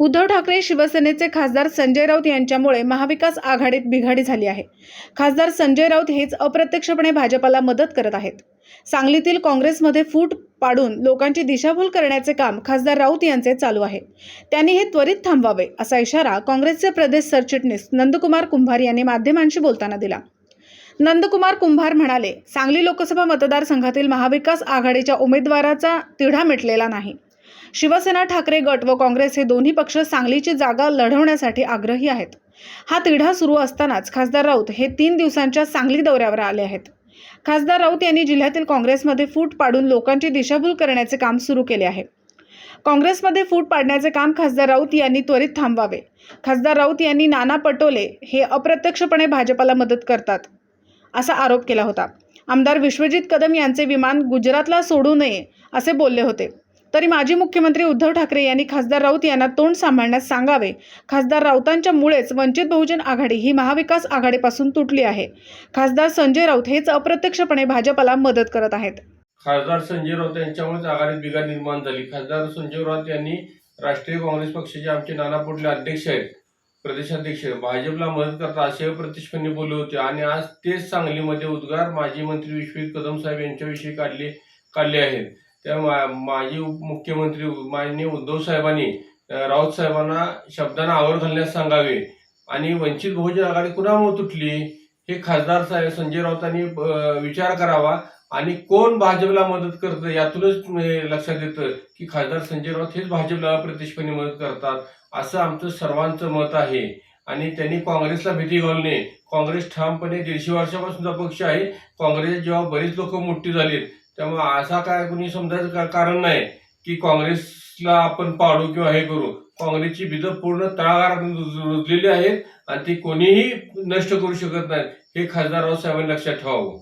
उद्धव ठाकरे शिवसेनेचे खासदार संजय राऊत यांच्यामुळे महाविकास आघाडीत बिघाडी झाली आहे. खासदार संजय राऊत हेच अप्रत्यक्षपणे भाजपाला मदत करत आहेत. सांगलीतील काँग्रेसमध्ये फूट पाडून लोकांची दिशाभूल करण्याचे काम खासदार राऊत यांचे चालू आहे. त्यांनी हे त्वरित थांबवावे असा इशारा काँग्रेसचे प्रदेश सरचिटणीस नंदकुमार कुंभार यांनी माध्यमांशी बोलताना दिला. नंदकुमार कुंभार म्हणाले सांगली लोकसभा मतदारसंघातील महाविकास आघाडीच्या उमेदवाराचा तिढा मिटलेला नाही. शिवसेना ठाकरे गट व काँग्रेस हे दोन्ही पक्ष सांगलीची जागा लढवण्यासाठी आग्रही आहेत. हा तिढा सुरू असतानाच खासदार राऊत हे तीन दिवसांच्या सांगली दौऱ्यावर आले आहेत. खासदार राऊत यांनी जिल्ह्यातील काँग्रेसमध्ये फूट पाडून लोकांची दिशाभूल करण्याचे काम सुरू केले आहे. काँग्रेसमध्ये फूट पाडण्याचे काम खासदार राऊत यांनी त्वरित थांबवावे. खासदार राऊत यांनी नाना पटोले हे अप्रत्यक्षपणे भाजपाला मदत करतात असा आरोप केला होता. आमदार विश्वजित कदम यांचे विमान गुजरातला सोडू नये असे बोलले होते. तरी माजी मुख्यमंत्री उद्धव ठाकरे यांनी खासदार राऊत यांना तोंड सांभाळण्यास सांगावे. खासदार राऊतांच्या मुळेच वंचित बहुजन आघाडी ही महाविकास आघाडीपासून तुटली आहे. खासदार संजय राऊत हेच अप्रत्यक्षपणे भाजपला मदत करत आहेत. खासदार संजय राऊत यांच्यामुळेच आघाडीत बिघाड निर्माण झाली. खासदार संजय राऊत यांनी राष्ट्रीय काँग्रेस पक्षाचे आमचे नाना पोटले अध्यक्ष आहेत प्रदेशाध्यक्ष भाजपला मदत करता असे अप्रत्यक्षपणे बोलले होते आणि आज तेच सांगलीमध्ये उद्गार माजी मंत्री विश्वजित कदम साहेब यांच्याविषयी काढले काढले आहेत. त्या मा माजी उपमुख्यमंत्री माननीय उद्धव साहेबांनी राऊत साहेबांना शब्दांना आवर घालण्यास सांगावे. आणि वंचित बहुजन आघाडी कुणामुळे तुटली? हे खासदार साहेब संजय राऊतांनी विचार करावा. आणि कोण भाजपला मदत करतं यातूनच लक्षात येतं की खासदार संजय राऊत हेच भाजपला प्रतिष्ठपणे मदत करतात असं आमचं सर्वांचं मत आहे. आणि त्यांनी काँग्रेसला भीती घालू नये काँग्रेस ठामपणे दीडशे वर्षापासूनचा पक्ष आहे. काँग्रेस जेव्हा बरीच लोक मोठी झालीत त्यामुळे असा काय कुणी समजायचं कारण नाही की काँग्रेसला आपण पाडू किंवा हे करू. काँग्रेसची भीतं पूर्ण तळागारात रुजलेली आहेत आणि ती कोणीही नष्ट करू शकत नाहीत हे खासदार राऊत साहेबांनी लक्षात ठेवावं.